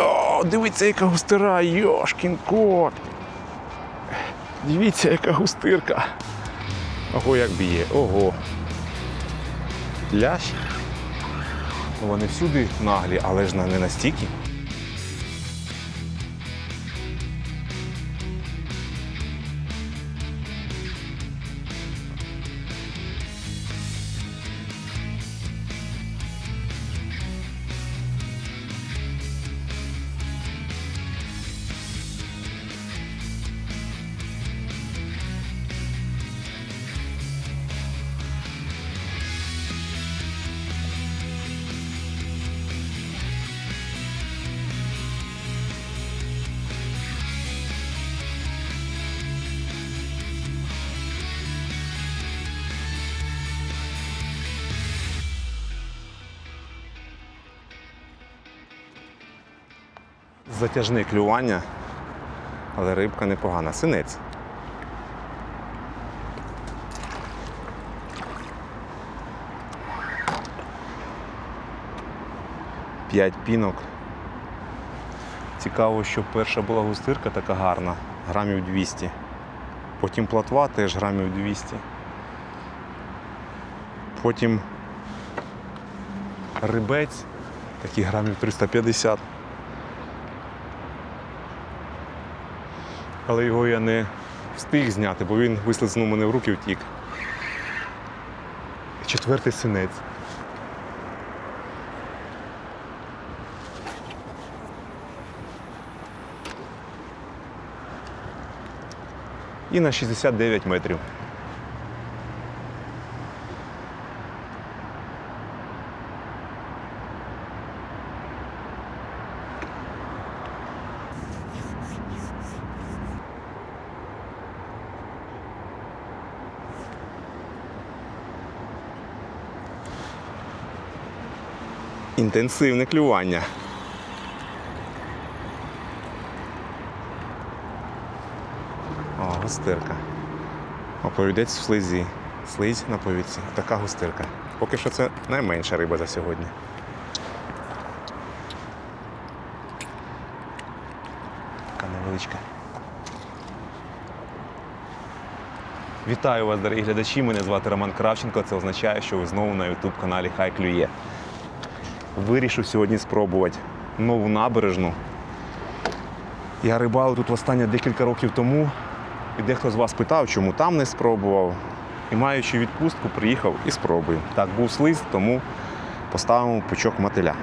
О, дивіться, яка густира, йошкін кот. Дивіться, яка густирка. Ого, як б'є. Ого. Лящ. Вони всюди наглі, але ж не настільки. Затяжне клювання, але рибка непогана. Синець. П'ять пінок. Цікаво, що перша була густирка така гарна, грамів 200. Потім платва теж грамів 200. Потім рибець, такий грамів 350. Але його я не встиг зняти, бо він вислизнув мене в руки втік. Четвертий синець. І на 69 метрів. Інтенсивне клювання. О, густирка. Оповідець в слизі. Слизь на повідці. Така густирка. Поки що це найменша риба за сьогодні. Така невеличка. Вітаю вас, дорогі глядачі. Мене звати Роман Кравченко. Це означає, що ви знову на youtube каналі Хай Клює. Вирішив сьогодні спробувати нову набережну. Я рибалив тут останнє декілька років тому, і дехто з вас питав, чому там не спробував. І маючи відпустку, приїхав і спробую. Так, був слиз, тому поставимо пучок мотиля.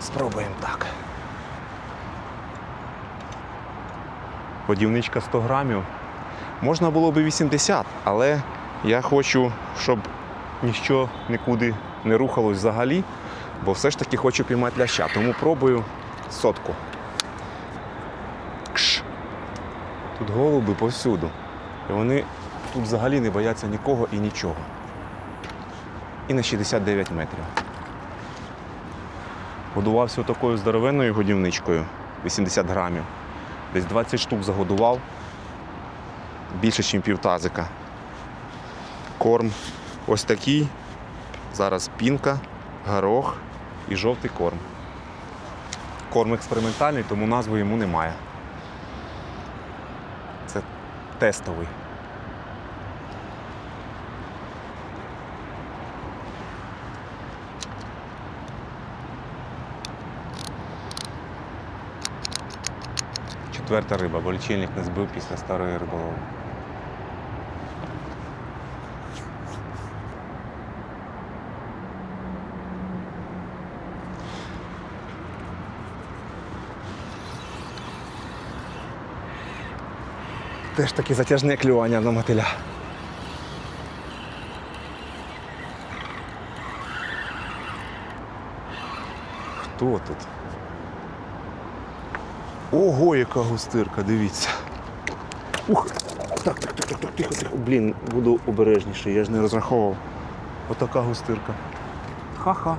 Спробуємо так. Подівничка 100 грамів. Можна було би 80, але я хочу, щоб ніщо нікуди не рухалось взагалі, бо все ж таки хочу піймати ляща. Тому пробую сотку. Кш. Тут голуби повсюду. І вони тут взагалі не бояться нікого і нічого. І на 69 метрів. Годувався такою здоровенною годівничкою 80 грамів. Десь 20 штук загодував. Більше, ніж півтазика. Корм ось такий. Зараз пінка, горох і жовтий корм. Корм експериментальний, тому назви йому немає. Це тестовий. Четверта риба, бо лічильник не збив після старої риболови. Теж таке затяжне клювання на мотиля. Хто тут? Ого, яка густирка, дивіться. Ух! Так, так, так, так, так, тихо, тихо. Блін, буду обережніше, я ж не розраховував. Отака густирка. Ха-ха.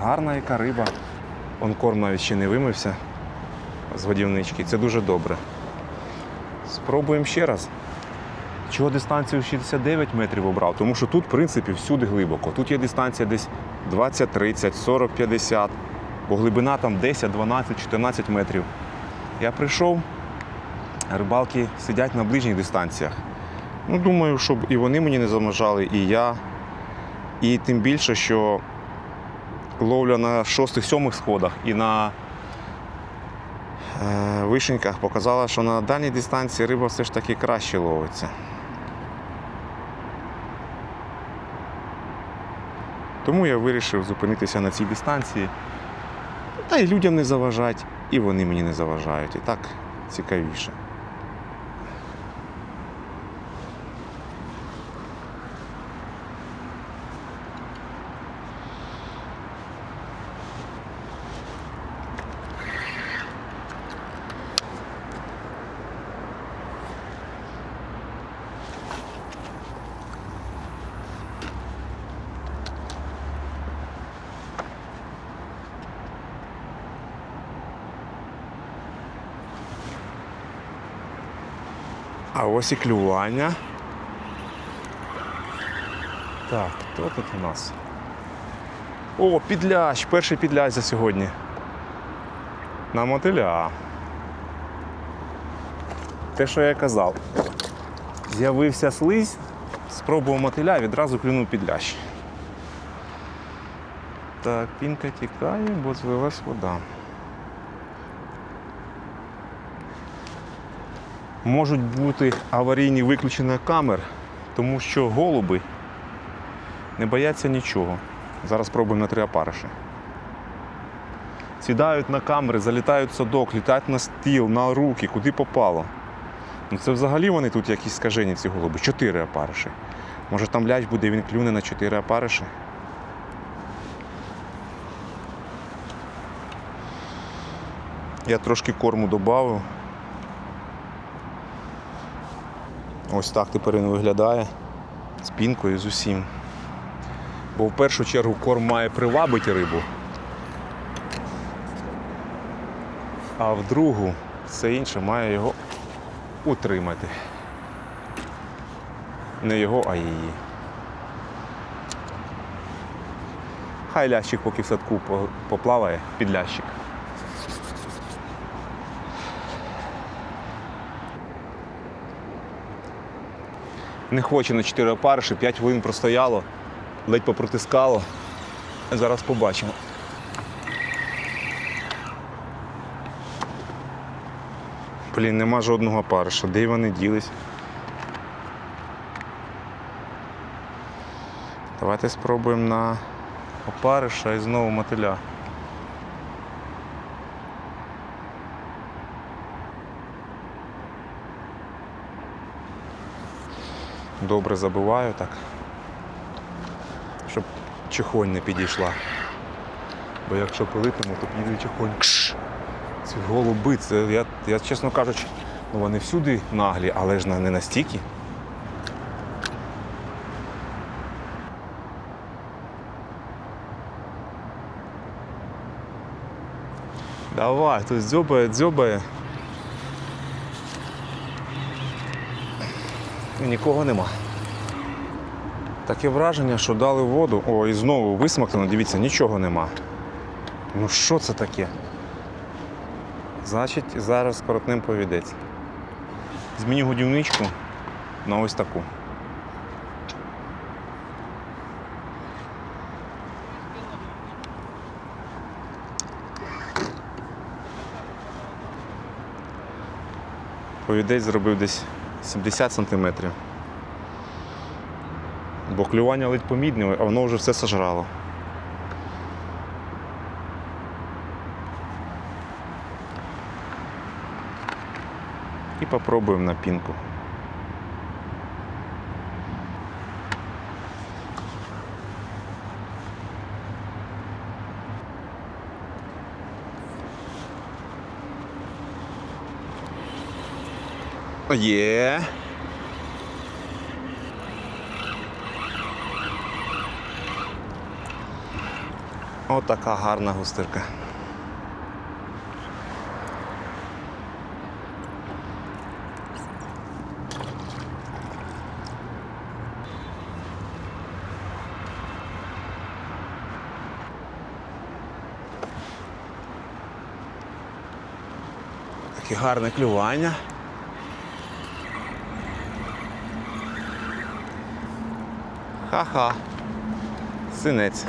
Гарна яка риба. Он корм навіть ще не вимився з годівнички. Це дуже добре. Спробуємо ще раз. Чого дистанцію 69 метрів обрав? Тому що тут, в принципі, всюди глибоко. Тут є дистанція десь 20, 30, 40, 50, бо глибина там 10, 12, 14 метрів. Я прийшов, рибалки сидять на ближніх дистанціях. Ну, думаю, щоб і вони мені не заважали, і я. І тим більше, що ловля на шостих-сьомих сходах і на е, вишеньках показала, що на дальній дистанції риба все ж таки краще ловиться. Тому я вирішив зупинитися на цій дистанції. Та й людям не заважать, і вони мені не заважають. І так цікавіше. А ось і клювання. Так, хто тут у нас? О, підлящ, перший підлящ за сьогодні. На мотиля. Те, що я казав. З'явився слизь, спробував мотиля, відразу клюнув підлящ. Так, пінка тікає, бо злилась вода. Можуть бути аварійні виключення камер, тому що голуби не бояться нічого. Зараз спробуємо на три опариші. Сідають на камери, залітають в садок, літають на стіл, на руки, куди попало. Ну це взагалі вони тут якісь скажені, ці голуби. Чотири опариші. Може там ляч буде, він клюне на чотири опариші. Я трошки корму додав. Ось так тепер він виглядає з пінкою з усім. Бо в першу чергу корм має привабити рибу. А в другу все інше має його утримати. Не його, а її. Хай лящик поки в садку поплаває під лящик. Не хоче на 4 опариші, 5 хвилин простояло, ледь попротискало. Зараз побачимо. Блін, нема жодного опариша. Де вони ділись? Давайте спробуємо на опариша і знову мотиля. Добре забиваю так, щоб чехонь не підійшла. Бо якщо пилитиму, то підійде чехонь. Кш! Ці голуби, це я, я чесно кажучи, ну вони всюди наглі, але ж не настільки. Давай, тут дзьобає, дзьобає. Нікого нема. Таке враження, що дали воду. О, і знову висмоктано, дивіться, нічого нема. Ну що це таке? Значить, зараз коротним повідець. Зміню годівничку на ось таку. Повідець зробив десь 70 сантиметрів. Бо клювання ледь помідне, а воно вже все сожрало. І попробуємо на пінку. Є. така гарна густирка. Такі гарне клювання. Ха-ха. Синець.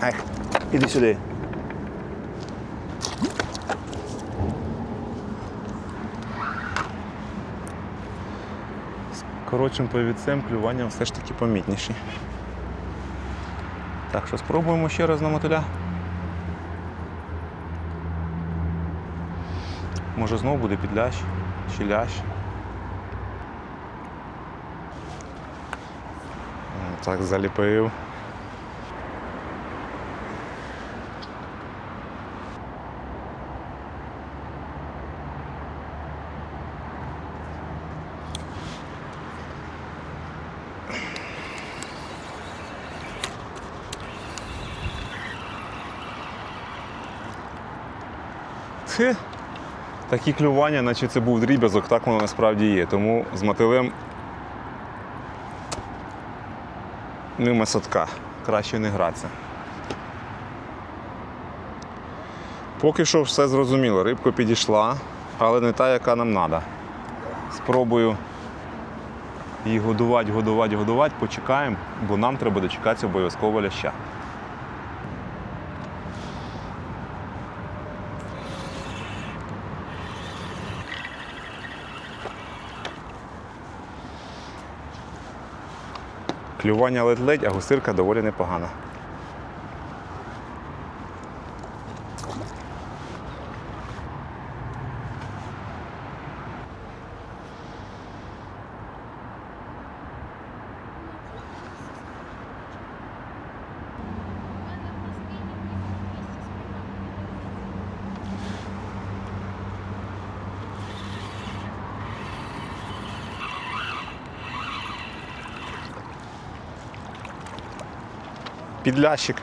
Ай, іди сюди. З коротшим повідцем клювання все ж таки помітніші. Так що спробуємо ще раз на мотиля. Може знову буде підлящ чи лящ. Так, заліпив. Такі клювання, наче це був дріб'язок, так воно насправді є. Тому з мотилем мимо садка. Краще не гратися. Поки що все зрозуміло. Рибка підійшла, але не та, яка нам треба. Спробую її годувати, годувати, годувати, почекаємо, бо нам треба дочекатися обов'язково ляща. Клювання ледь-ледь, а гусирка доволі непогана. Підлящик.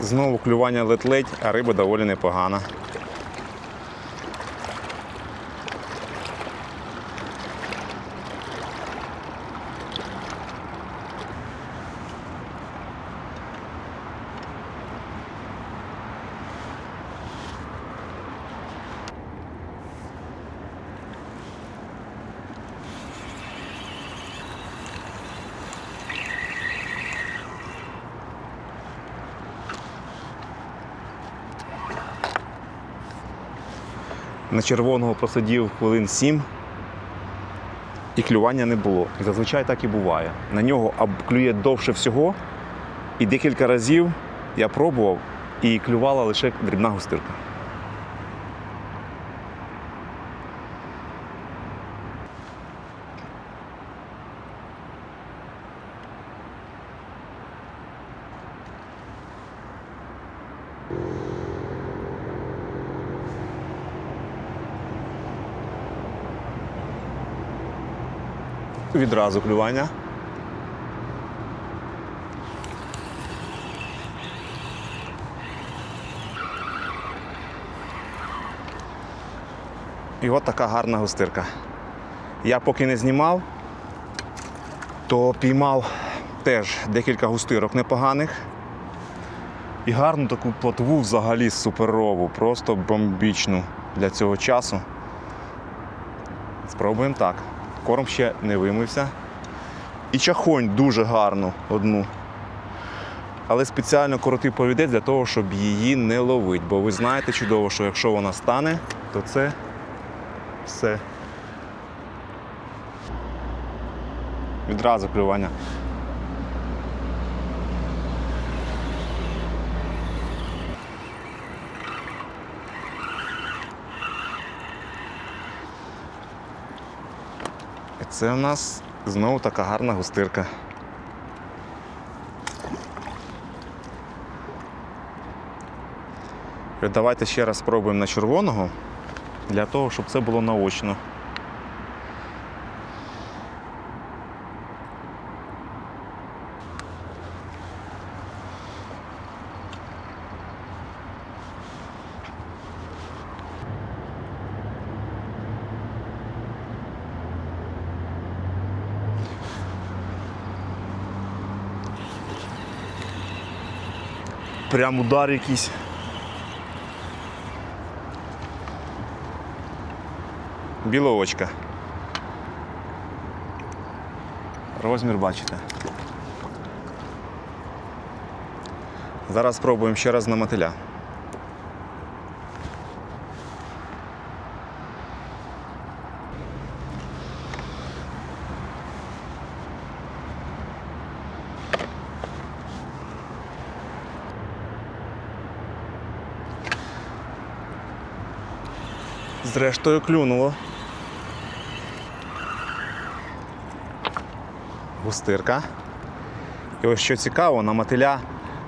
Знову клювання ледь-ледь, а риба доволі непогана. На червоного просидів хвилин 7 і клювання не було. І зазвичай так і буває. На нього клює довше всього, і декілька разів я пробував і клювала лише дрібна густирка. Відразу клювання. І от така гарна густирка. Я поки не знімав, то піймав теж декілька густирок непоганих. І гарну таку плотву взагалі суперову, просто бомбічну для цього часу. Спробуємо так. Корм ще не вимився. І чахонь дуже гарну одну. Але спеціально коротив повідець для того, щоб її не ловити. Бо ви знаєте чудово, що якщо вона стане, то це все. Відразу клювання. Це у нас знову така гарна густирка. Давайте ще раз спробуємо на червоного, для того, щоб це було наочно. Прям удар якийсь. Біловочка. Розмір бачите. Зараз спробуємо ще раз на мотиля. Зрештою клюнуло. Густирка. І ось що цікаво, на мотиля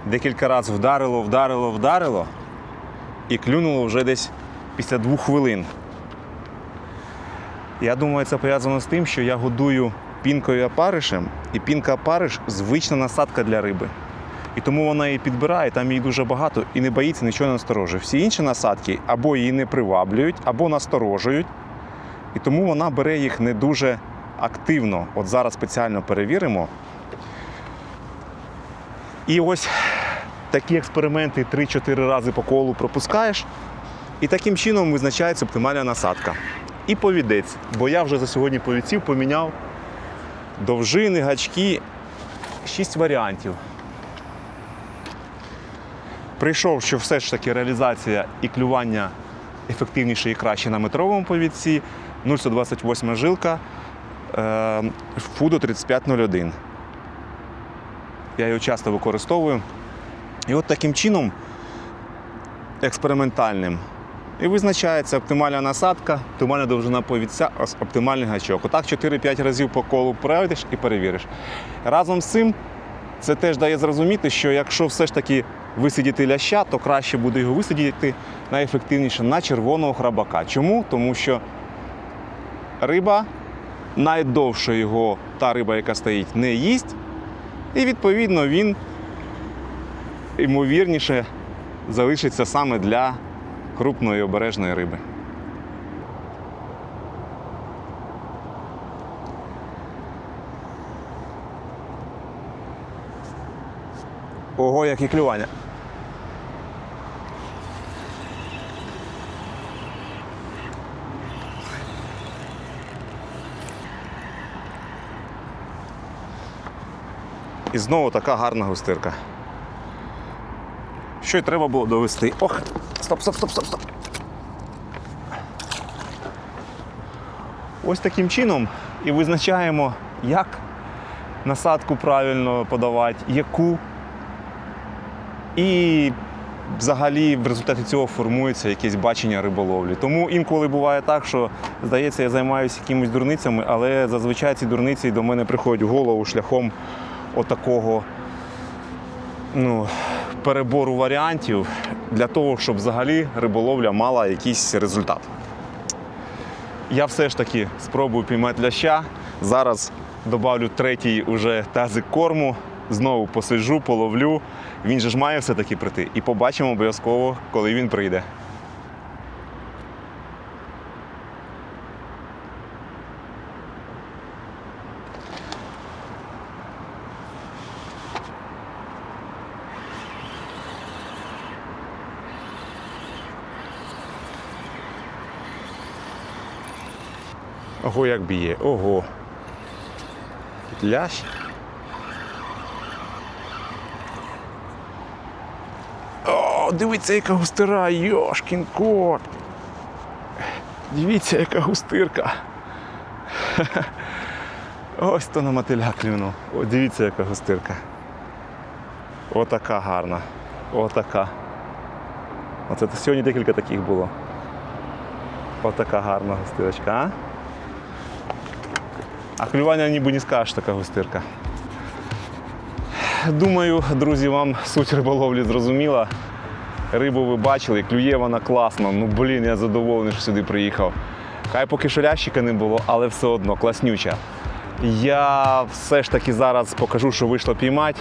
декілька разів вдарило, вдарило, вдарило і клюнуло вже десь після двох хвилин. Я думаю, це пов'язано з тим, що я годую пінкою опаришем, і пінка опариш звична насадка для риби. І тому вона її підбирає, там її дуже багато і не боїться нічого не насторожує. Всі інші насадки або її не приваблюють, або насторожують. І тому вона бере їх не дуже активно. От зараз спеціально перевіримо. І ось такі експерименти 3-4 рази по колу пропускаєш. І таким чином визначається оптимальна насадка. І повідець, бо я вже за сьогодні повідців поміняв довжини, гачки, 6 варіантів. Прийшов, що все ж таки реалізація і клювання ефективніше і краще на метровому повідці. 0,128 жилка, е, Фудо 3501. Я його часто використовую. І от таким чином, експериментальним, і визначається оптимальна насадка, оптимальна довжина повідця, оптимальний гачок. Отак 4-5 разів по колу пройдеш і перевіриш. Разом з цим це теж дає зрозуміти, що якщо все ж таки висидіти ляща, то краще буде його висидіти найефективніше на червоного храбака. Чому? Тому що риба найдовше його, та риба, яка стоїть, не їсть, і відповідно він ймовірніше залишиться саме для крупної обережної риби. Ого, яке клювання. І знову така гарна густирка. Що й треба було довести. Ох! Стоп, стоп, стоп, стоп, стоп. Ось таким чином і визначаємо, як насадку правильно подавати, яку. І взагалі в результаті цього формується якесь бачення риболовлі. Тому інколи буває так, що здається, я займаюся якимись дурницями, але зазвичай ці дурниці до мене приходять в голову шляхом отакого ну, перебору варіантів для того, щоб взагалі риболовля мала якийсь результат. Я все ж таки спробую піймати ляща. Зараз добавлю третій уже тазик корму, знову посиджу, половлю. Він же ж має все-таки прийти. І побачимо обов'язково, коли він прийде. Ого, як б'є. Ого. Лящ. О, дивіться, яка густира, йошкін кот. Дивіться, яка густирка. Ось то на мотиля клюнув. О, дивіться, яка густирка. Отака гарна. Отака. Оце сьогодні декілька таких було. Отака гарна густирочка, а? А клювання ніби не скажеш така густирка. Думаю, друзі, вам суть риболовлі зрозуміла. Рибу ви бачили, клює вона класно. Ну блін, я задоволений, що сюди приїхав. Хай поки що лящика не було, але все одно класнюча. Я все ж таки зараз покажу, що вийшло піймати.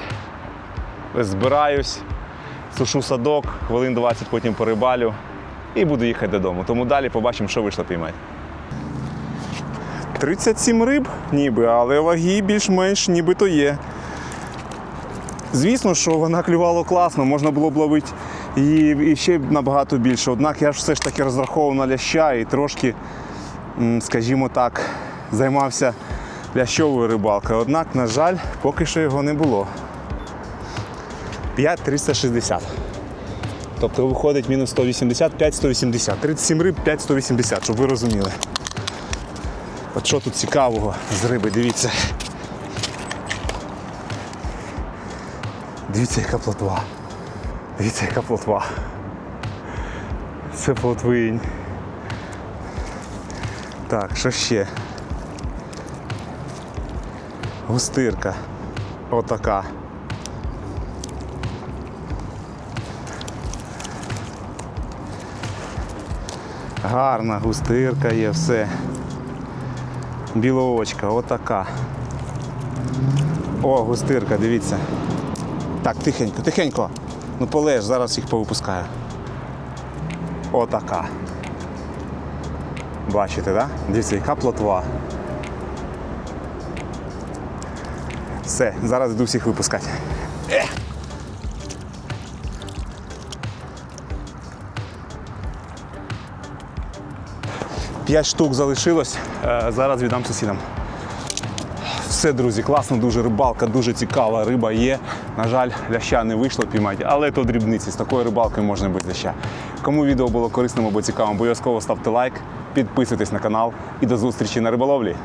Збираюсь, сушу садок, хвилин 20 потім порибалю і буду їхати додому. Тому далі побачимо, що вийшло піймати. 37 риб, ніби, але ваги більш-менш нібито є. Звісно, що вона клювала класно, можна було б ловити її і ще набагато більше. Однак я ж все ж таки розраховував на ляща і трошки, скажімо так, займався лящовою рибалкою. Однак, на жаль, поки що його не було. 5,360. Тобто виходить мінус 180, 5,180. 37 риб, 5,180, щоб ви розуміли. От що тут цікавого з риби, дивіться. Дивіться, яка плотва. Дивіться, яка плотва. Це плотвинь. Так, що ще? Густирка. Отака. Гарна густирка є, все. Білоочка, отака. О, густирка, дивіться. Так, тихенько, тихенько. Ну полеж, зараз їх повипускаю. Отака. Бачите, да? Дивіться, яка плотва. Все, зараз йду всіх випускати. П'ять штук залишилось. Е, Зараз віддам сусідам. Все, друзі, класно, дуже рибалка, дуже цікава риба є. На жаль, ляща не вийшло піймати, але то дрібниці. З такою рибалкою можна без ляща. Кому відео було корисним або цікавим, обов'язково ставте лайк, підписуйтесь на канал і до зустрічі на риболовлі.